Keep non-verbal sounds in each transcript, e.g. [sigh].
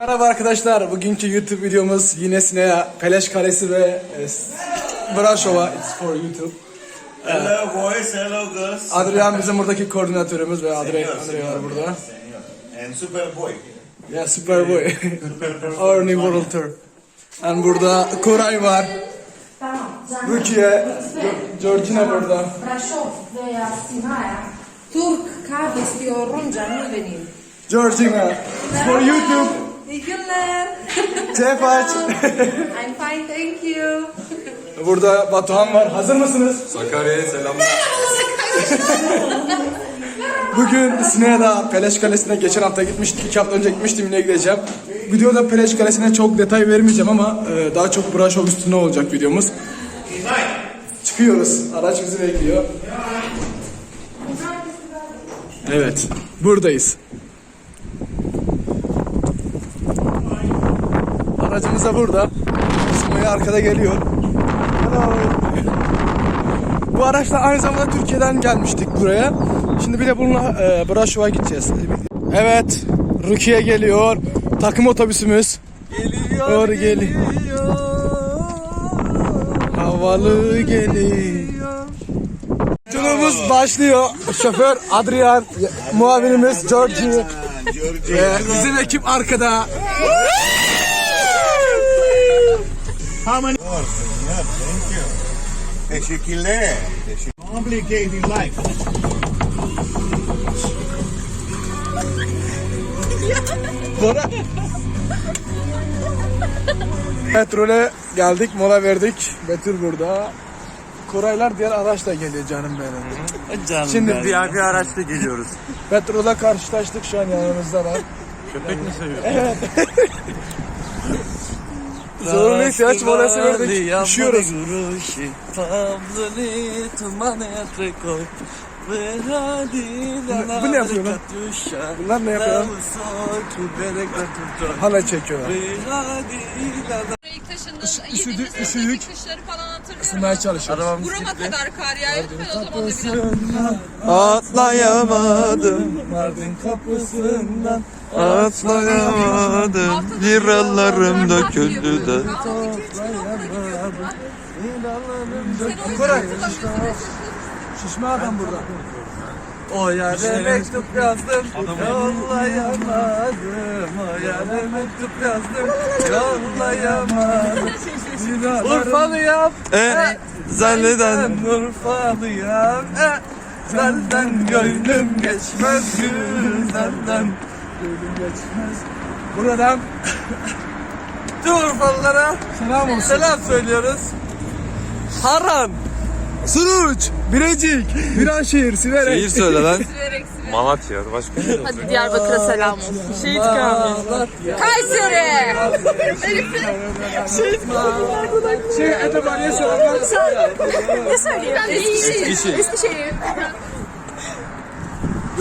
Merhaba arkadaşlar, bugünkü YouTube videomuz yine Sineya, Peleş Kalesi ve e, Braşova, it's for YouTube. Hello boys, hello girls. Adrian bizim buradaki koordinatörümüz ve Adrian, Adrian var burada. And Superboy. Yeah, [laughs] Superboy. Our new world tour. And burada Koray var, Tamam. Rukiye, Georgina burada. Brașov veya Sinaia. Turc kahve istiyorum canım benim. Georgina, it's for YouTube. İyi günler. Aç. I'm fine, thank you. Burada Batuhan var, hazır mısınız? Sakarya'ya selamlar. Bugün Sineya'da Peleş Kalesi'ne geçen hafta gitmiştik. iki hafta önce gitmiştim yine gideceğim. Videoda Peleş Kalesi'ne çok detay vermeyeceğim ama e, daha çok Braşov üstüne olacak videomuz. Çıkıyoruz. Araç bizi bekliyor. Evet. Buradayız. Aracımız da burada. Sineya arkada geliyor. Bu araçla aynı zamanda Türkiye'den gelmiştik buraya. Şimdi bir de bununla e, Braşov'a gideceğiz. Evet, Rukiye geliyor. Takım otobüsümüz. Geliyor, geliyor. Havalı geliyor. Turumuz başlıyor. Şoför Adrian, muavinimiz Georgie. Georgie. Ve bizim ekip arkada. How many? Oh, senor, thank you. Teşekkürler. Teşekkür- Complicated life. Petrole geldik, mola verdik. Betül burada. Koraylar diğer araçla geliyor canım benim. Canım Şimdi bir bir araçla geliyoruz. [laughs] Petrola karşılaştık şu an yanımızdalar. Köpek mi seviyor? [laughs] Zorunlu ihtiyaç molası verdik. Üşüyoruz. Bu ne yapıyor lan? Bunlar ne yapıyor lan? Hala çekiyorlar. Yediğimiz üşüdük. hatırlıyorum. Isınmaya çalışıyoruz. Burama kadar kar yağıyordu ve o zaman da biraz Atlayamadım, Mardin kapısından atlayamadım. Liralarım döküldü de. Koray. Şişme adam burada. O yerde mektup yazdım, yollayamadım. O yerde mektup yazdım, yollayamadım. Urfalıyam, e, zanneden Urfalıyam, e, senden gönlüm geçmez güzelden. Gönlüm geçmez. Buradan Tüm Urfalılara selam olsun. selam söylüyoruz. Haran. Suruç, Birecik, Viranşehir, Siverek. Şehir söyle lan. Malatya, başka ne Hadi Diyarbakır'a selam olsun. Şehit Kamil. Kayseri. Şey, Etebariye selamlar. Ne söyleyeyim? Eskişehir. Eskişehir.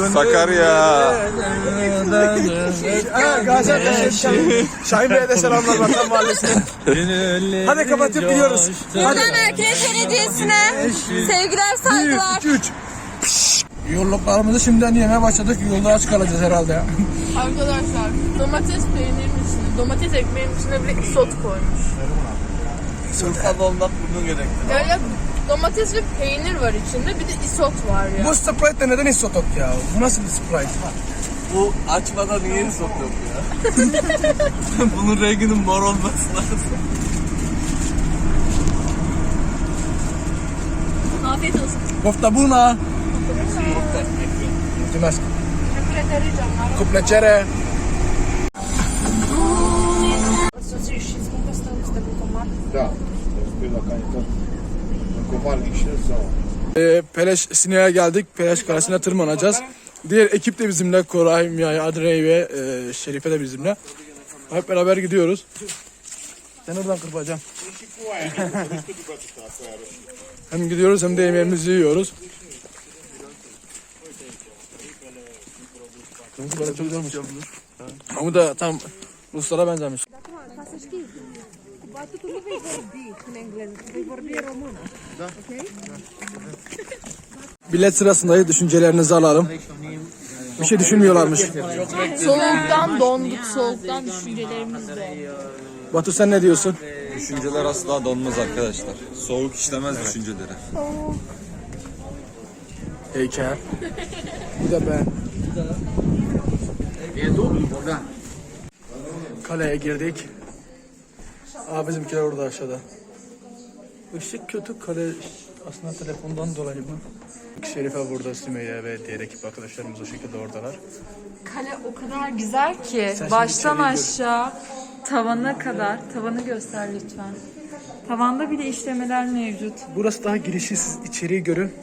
Sakarya. Gaziantep, Şahin, Şahin Bey'e de selamlar Vatan Mahallesi'ne. Hadi kapatıp gidiyoruz. Hadi. Buradan Erkenek Belediyesi'ne sevgiler, saygılar. 3. Yolluklarımızı şimdiden yemeye başladık. Yolda aç kalacağız herhalde ya. Arkadaşlar domates peynirin içine, domates ekmeğin içine bile isot koymuş. Urfalı olmak bunu gerekli. Öyle domates ve peynir var içinde bir de isot var ya. Bu Sprite de neden isotok ya? Bu nasıl bir Sprite? Bu açmadan niye sok yok ya? Bunun renginin mor olması lazım. Afiyet olsun. Kofta buna. Dimask. Kuplecere. Da. Spui la canitor. Comar ghișe sau... Ee, Peleş Sine'ye geldik. Peleş Kalesi'ne tırmanacağız. Diğer ekip de bizimle. Koray, Miyay, Adrey ve e, Şerife de bizimle. Hep beraber gidiyoruz. Sen oradan kırpacaksın. [laughs] hem gidiyoruz hem de yemeğimizi yiyoruz. Çok güzelmiş. Ama da tam Ruslara benzemiş. Bilet sırasındayız. Düşüncelerinizi alalım. Bir şey düşünmüyorlarmış. Soğuktan donduk, soğuktan düşüncelerimiz dondu. Batu sen ne diyorsun? Düşünceler asla donmaz arkadaşlar. Soğuk işlemez düşünceleri. Heykel. Bu da ben. Kaleye girdik. Aa bizimkiler orada aşağıda. Işık kötü kale aslında telefondan dolayı mı? Şerife burada Sümeyye ve diğer ekip arkadaşlarımız o şekilde oradalar. Kale o kadar güzel ki şimdi baştan aşağı tavana kadar. Tavanı göster lütfen. Tavanda bile işlemeler mevcut. Burası daha girişi siz içeriği görün.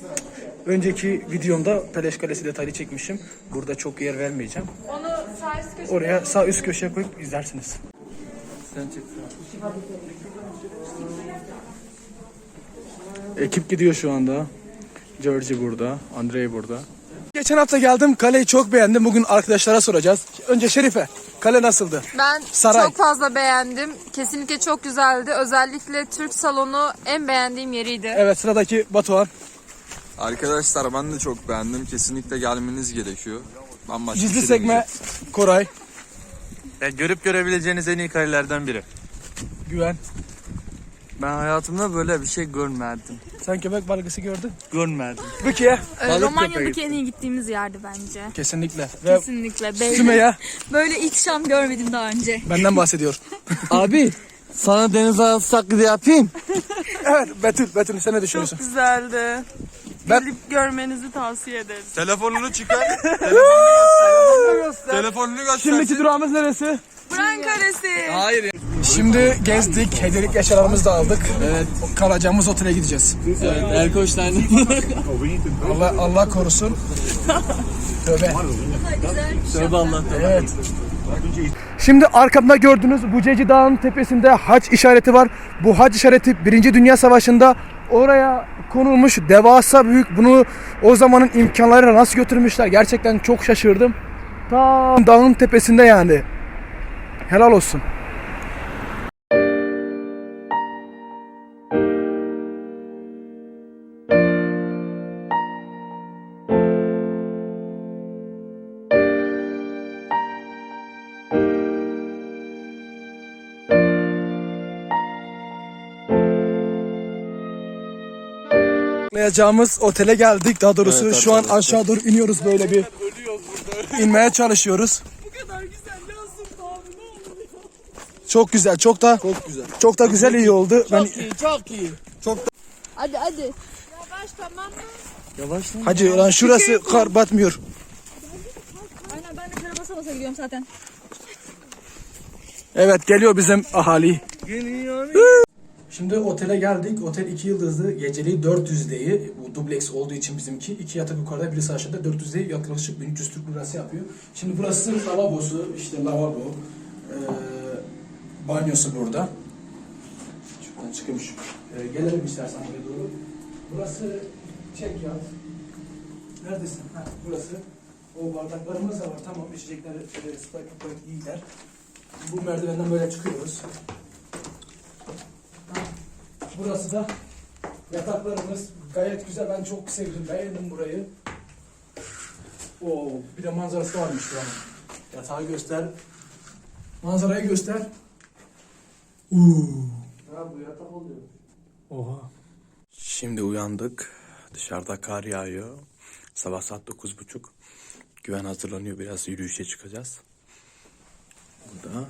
Önceki videomda Peleş Kalesi detaylı çekmişim. Burada çok yer vermeyeceğim. Onu sağ üst köşe Oraya sağ üst köşeye koyup izlersiniz. Ekip gidiyor şu anda. Georgie burada, Andrei burada. Geçen hafta geldim, kaleyi çok beğendim. Bugün arkadaşlara soracağız. Önce Şerife, kale nasıldı? Ben Saray. çok fazla beğendim. Kesinlikle çok güzeldi. Özellikle Türk salonu en beğendiğim yeriydi. Evet, sıradaki Batuhan. Arkadaşlar ben de çok beğendim. Kesinlikle gelmeniz gerekiyor. Bambaşka Gizli şey sekme. Koray, Ya görüp görebileceğiniz en iyi kalelerden biri. Güven. Ben hayatımda böyle bir şey görmedim. Sen köpek balıkısı gördün. Görmedim. [laughs] Rukiye. Ee, Romanya'daki en iyi gittiğimiz yerdi bence. Kesinlikle. Ve Kesinlikle. Be- Sümeyye [laughs] Böyle ihtişam görmedim daha önce. benden bahsediyor. [laughs] Abi sana deniz hayatı taklidi yapayım. Evet, Betül, Betül sen ne düşünüyorsun? Güzeldi. Ben- Gelip görmenizi tavsiye ederiz. Telefonunu çıkar. [laughs] Telefonunu göster. Telefonunu göster. Şimdiki durağımız neresi? Buran Kalesi. Hayır. Şimdi gezdik, hediyelik eşyalarımızı da aldık. Evet. Kalacağımız otele gideceğiz. Evet, Erkoç'tan. [laughs] Allah Allah korusun. Tövbe. Tövbe Allah'tan. Evet. Şimdi arkamda gördüğünüz Buceci Dağı'nın tepesinde haç işareti var. Bu haç işareti 1. Dünya Savaşı'nda oraya konulmuş devasa büyük. Bunu o zamanın imkanlarıyla nasıl götürmüşler gerçekten çok şaşırdım. Tam dağın tepesinde yani. Helal olsun. Yapacağımız otele geldik. Daha doğrusu Evet, şu an arkadaşlar. aşağı doğru iniyoruz böyle bir. inmeye çalışıyoruz. Çok güzel, çok da çok güzel. Çok da güzel iyi oldu. Ben Çok iyi. Hadi hadi. Hacı lan şurası kar batmıyor. Aynen ben de kara basa basa gidiyorum zaten. Evet geliyor bizim ahali. Şimdi otele geldik. Otel 2 yıldızlı. Geceliği 400 değil. Bu dubleks olduğu için bizimki. iki yatak yukarıda birisi aşağıda 400 değil. Yaklaşık 1300 Türk lirası yapıyor. Şimdi burası lavabosu. işte lavabo. Ee, banyosu burada. Şuradan çıkmış. Ee, gelelim istersen buraya doğru. Burası çek yat. Neredesin? Ha, burası. O bardaklarımız da var. Tamam içecekleri e, Sprite iyiler. Bu merdivenden böyle çıkıyoruz. Burası da yataklarımız gayet güzel. Ben çok sevdim. Beğendim burayı. Oo, bir de manzarası varmış buranın. Yatağı göster. Manzarayı göster. Uuu. Ya bu yatak oluyor. Oha. Şimdi uyandık. Dışarıda kar yağıyor. Sabah saat dokuz buçuk. Güven hazırlanıyor. Biraz yürüyüşe çıkacağız. Bu da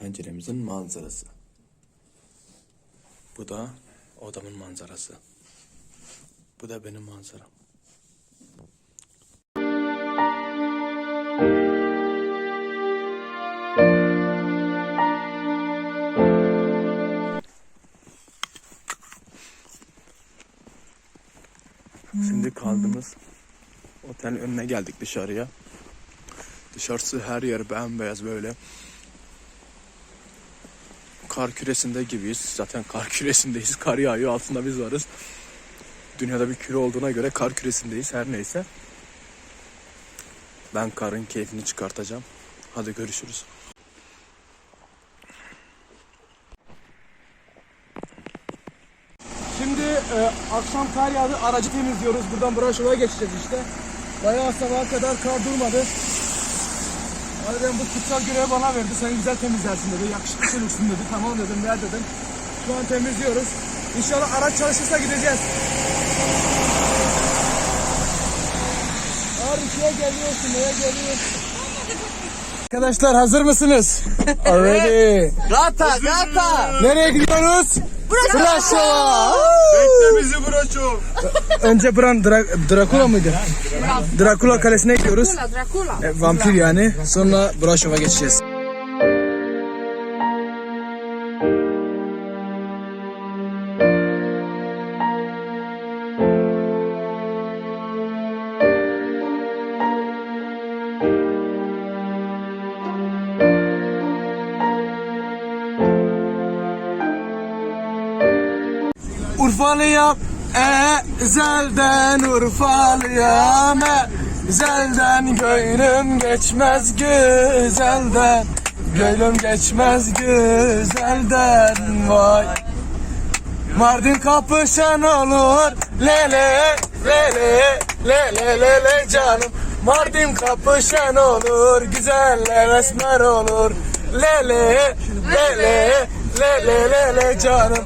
penceremizin manzarası. Bu da odamın manzarası. Bu da benim manzaram. Şimdi kaldığımız otelin önüne geldik dışarıya. Dışarısı her yer bembeyaz böyle. Kar küresinde gibiyiz. Zaten kar küresindeyiz. [laughs] Kar yağıyor altında biz varız. Dünyada bir küre olduğuna göre kar küresindeyiz her neyse. Ben karın keyfini çıkartacağım. Hadi görüşürüz. Şimdi e, akşam kar yağdı. Aracı temizliyoruz. Buradan Braşova'ya geçeceğiz işte. Bayağı sabaha kadar kar durmadı. Ben bu kutsal görevi bana verdi. Sen güzel temizlersin dedi. Yakışıklı çocuksun dedi. Tamam dedim. Ver dedim. Şu an temizliyoruz. İnşallah araç çalışırsa gideceğiz. Abi şuraya geliyorsun. Neye geliyorsun? Arkadaşlar hazır mısınız? Ready. Gata gata. Nereye gidiyoruz? Brasova. Bekle bizi. Önce Bran Dra Dracula mıydı? Dracula kalesine gidiyoruz. Dracula. E, vampir yani. Sonra Brasov'a geçeceğiz. Urfalıyam ezelden Urfalıyam ezelden Gönlüm geçmez güzelden Gönlüm geçmez güzelden Vay Mardin kapışan olur Lele lele lele lele canım Mardin kapışan olur Güzeller esmer olur Lele lele lele lele canım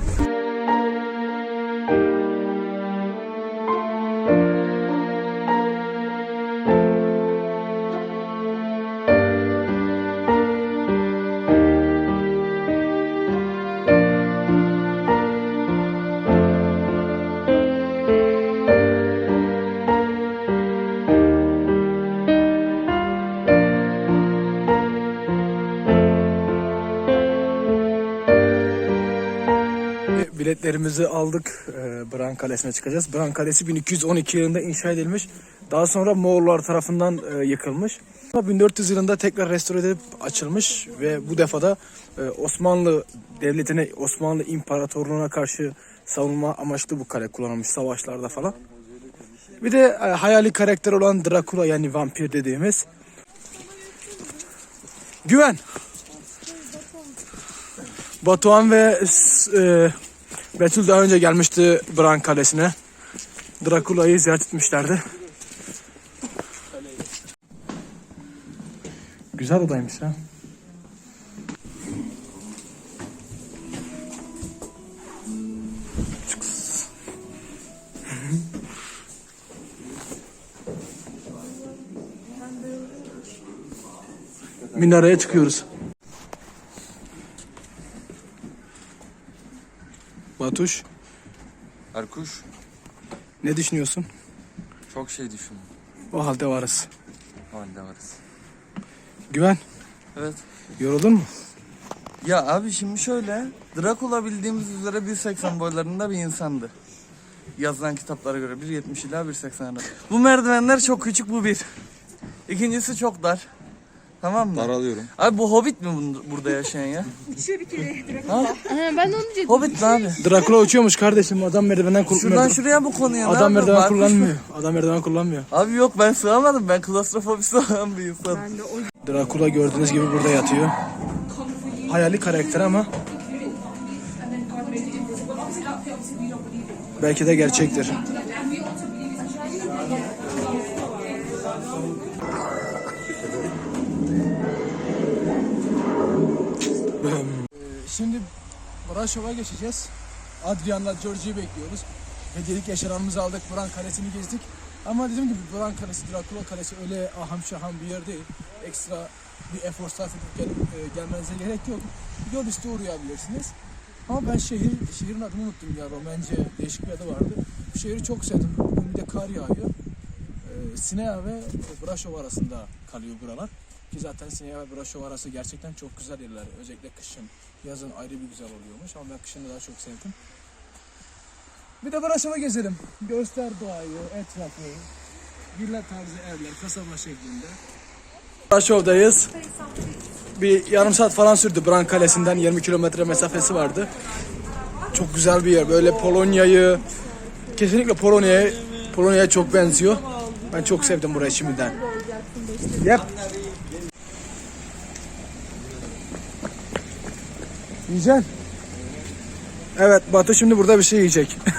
Biletlerimizi aldık. Ee, Bran Kalesi'ne çıkacağız. Bran Kalesi 1212 yılında inşa edilmiş. Daha sonra Moğollar tarafından e, yıkılmış. Ama 1400 yılında tekrar restore edilip açılmış ve bu defada e, Osmanlı Devleti'ne, Osmanlı İmparatorluğu'na karşı savunma amaçlı bu kale kullanılmış savaşlarda falan. Bir de e, hayali karakter olan Dracula yani vampir dediğimiz. Güven. Batuhan ve e, Betül daha önce gelmişti Bran Kalesi'ne. Drakula'yı ziyaret etmişlerdi. Güzel odaymış ha. Minareye çıkıyoruz. Batuş, Erkuş ne düşünüyorsun? çok şey düşün. O halde varız. O halde varız. Güven, Evet. yoruldun mu? Ya abi şimdi şöyle. Dracula bildiğimiz üzere 1.80 boylarında bir insandı. Yazılan kitaplara göre 1.70 ila 1.80 arası. Bu merdivenler çok küçük bu bir. İkincisi çok dar. Tamam mı? Daralıyorum. Abi bu hobbit mi bun- burada yaşayan ya? [laughs] ben de onu diyecektim. Hobbit mi abi? Drakula uçuyormuş kardeşim. Adam merdivenden Şuradan kullanmıyor. şuraya bu konuya ne Adam yapıyor? merdiven kullanmıyor. Adam merdiven kullanmıyor. Abi yok ben sığamadım. Ben klostrofobisi [laughs] olan bir insan. Drakula gördüğünüz gibi burada yatıyor. Hayali karakter ama belki de gerçektir. Şimdi Braşov'a geçeceğiz. Adrian'la Georgie'yi bekliyoruz. Hediyelik yaşananımızı aldık. Bran Kalesi'ni gezdik. Ama dediğim gibi Bran Kalesi, Dracula Kalesi öyle aham şaham bir yer değil. Ekstra bir efor sarf edip gelip, e, gelmenize gerek yok. Yol üstü uğrayabilirsiniz. Ama ben şehir, şehrin adını unuttum ya. Romence değişik bir adı vardı. Bu şehri çok sevdim. Bugün bir de kar yağıyor. E, Sinea ve Braşov arasında kalıyor buralar. Ki zaten Sinea ve Braşov arası gerçekten çok güzel yerler. Özellikle kışın, yazın ayrı bir güzel oluyormuş. Ama ben kışını daha çok sevdim. Bir de Braşov'a gezelim. Göster doğayı, etrafı, villa tarzı evler, kasaba şeklinde. Braşov'dayız. Bir yarım saat falan sürdü Bran Kalesi'nden 20 kilometre mesafesi vardı. Çok güzel bir yer. Böyle Polonya'yı kesinlikle Polonya'ya Polonya'ya çok benziyor. Ben çok sevdim burayı şimdiden. Yep. Yiyeceksin. Evet Batı şimdi burada bir şey yiyecek. [laughs]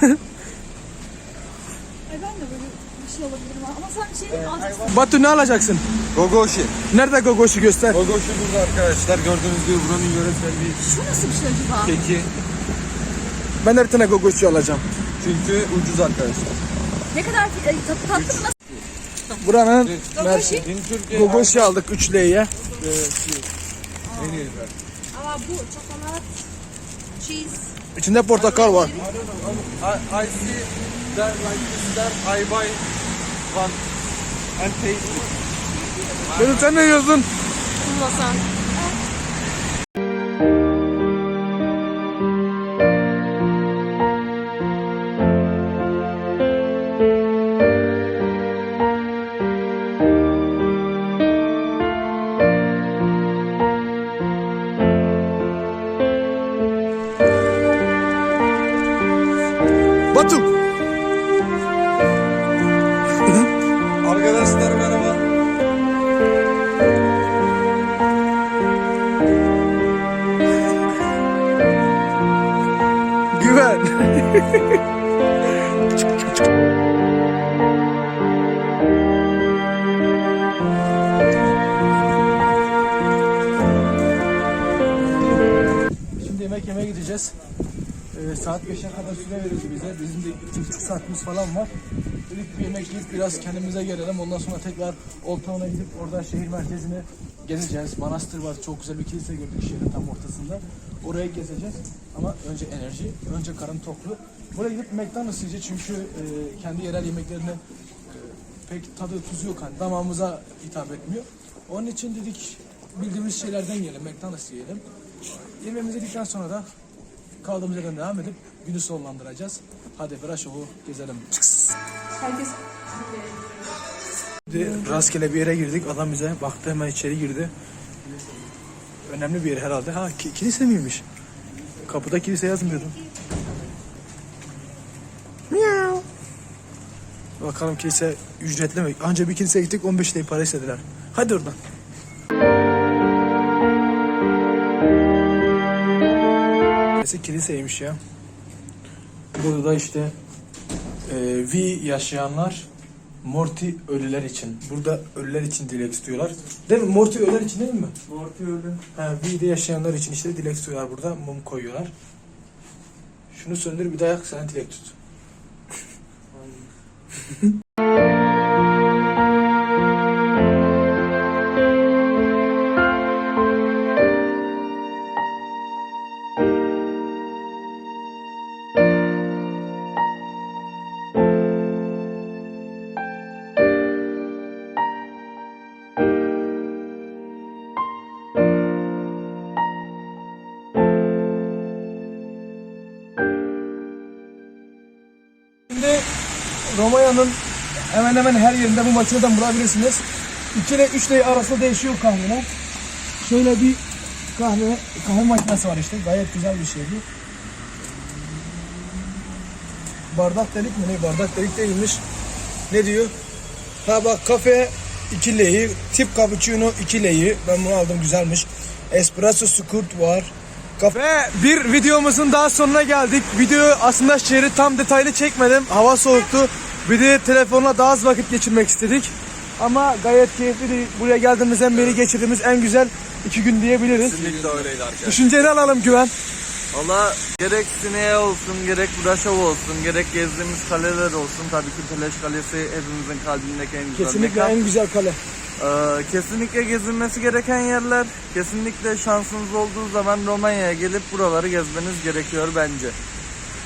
şey alabilirim ama sen şey alacaksın. Batu ne alacaksın? Gogoshi. Nerede Gogoş'u göster. Gogoshi burada arkadaşlar. Gördüğünüz gibi buranın yöreselliği Şu nasıl bir şey acaba? keki. Ben de bir tane Gogoş'u alacağım. Çünkü ucuz arkadaşlar. Ne kadar e, tat, tatlı mı nasıl? Buranın Gogoshi? In Türkiye Gogoş'u aldık 3 liraya. en iyiler. Ama bu cheese. İçinde portakal var. I, I see that like this that I buy one and taste it. Benim sen ne yiyorsun? Kullansan. Şimdi yemek yemeye gideceğiz. Ee, saat 5'e kadar süre verildi bize. Bizim de iki buçuk saatimiz falan var. Dedik bir yemek yiyip biraz kendimize gelelim. Ondan sonra tekrar Old Town'a gidip orada şehir merkezini gezeceğiz. Manastır var. Çok güzel bir kilise gördük şehrin tam ortasında. Oraya gezeceğiz. Ama önce enerji, önce karın toklu. Buraya gidip McDonald's yiyeceğiz çünkü e, kendi yerel yemeklerine e, pek tadı tuzu yok. Hani damağımıza hitap etmiyor. Onun için dedik bildiğimiz şeylerden yiyelim. McDonald's yiyelim. Yemeğimizi yedikten sonra da kaldığımız yerden devam edip günü sonlandıracağız. Hadi Braşov'u gezelim. Herkes rastgele bir yere girdik. Adam bize baktı hemen içeri girdi. Önemli bir yer herhalde. Ha ki- kilise miymiş? Kapıda kilise yazmıyordu. Miau. Bakalım kilise ücretli mi? Anca bir kiliseye gittik 15 lira para istediler. Hadi oradan. Kilise kiliseymiş ya. Burada da işte e, V yaşayanlar Morty ölüler için. Burada ölüler için dilek istiyorlar. Değil mi? Morty ölüler için değil mi? Morty ölü. Ha, V'de yaşayanlar için işte dilek istiyorlar burada. Mum koyuyorlar. Şunu söndür bir dayak sen dilek tut. [laughs] hemen hemen her yerinde bu makineden bulabilirsiniz. 2 ile 3 lira arasında değişiyor kahveler. Şöyle bir kahve kahve makinesi var işte. Gayet güzel bir şey bu. Bardak delik mi ne? Bardak delik değilmiş. Ne diyor? Ha bak kafe 2 leyi, tip cappuccino 2 leyi. Ben bunu aldım güzelmiş. Espresso scoot var. Ve bir videomuzun daha sonuna geldik. Video aslında şehri tam detaylı çekmedim. Hava soğuktu. Bir de telefonla daha az vakit geçirmek istedik. Ama gayet keyifli. Buraya geldiğimizden beri geçirdiğimiz en güzel iki gün diyebiliriz. Kesinlikle öyleydi arkadaşlar. Düşünceni alalım Güven. Valla gerek Sineğe olsun, gerek Braşov olsun, gerek gezdiğimiz kaleler olsun. Tabii ki Teleş Kalesi hepimizin kalbindeki en güzel Kesinlikle mekan. en güzel kale. Ee, kesinlikle gezilmesi gereken yerler. Kesinlikle şansınız olduğu zaman Romanya'ya gelip buraları gezmeniz gerekiyor bence.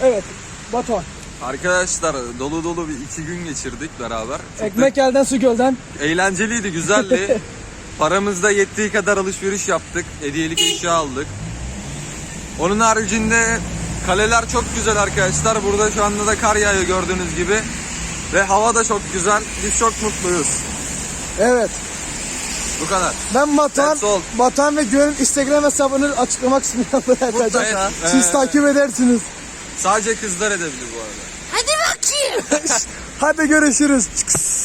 Evet. Batuhan. Arkadaşlar dolu dolu bir iki gün geçirdik beraber. Çok Ekmek elden su gölden. eğlenceliydi, güzeldi. [laughs] Paramızda yettiği kadar alışveriş yaptık. Hediyelik eşya aldık. Onun haricinde kaleler çok güzel arkadaşlar. Burada şu anda da kar yağıyor gördüğünüz gibi. Ve hava da çok güzel. Biz çok mutluyuz. Evet. Bu kadar. Ben Batuhan, That's all. Batuhan ve Güven'in Instagram hesabını açıklama kısmına bırakacağım. Mutlaka. Siz Ee, takip edersiniz. Sadece kızlar edebilir bu arada. Hadi [laughs] görüşürüz. Çıkс.